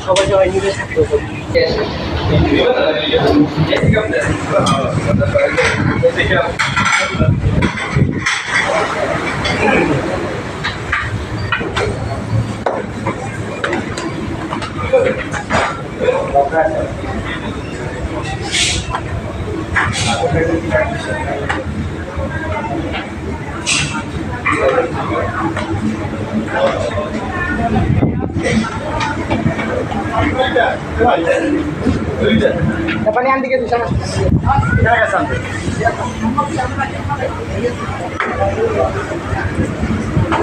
সবাই সবাই মিলে থাকতে হবে depannya anti bisa mas kita sampai.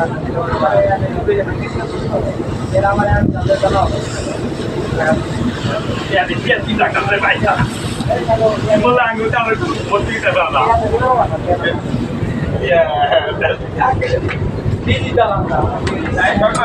Ya, dia tidak akan terbayar. Melanggu kalau itu mesti terbawa. Ya, ini di dalam. Saya coba.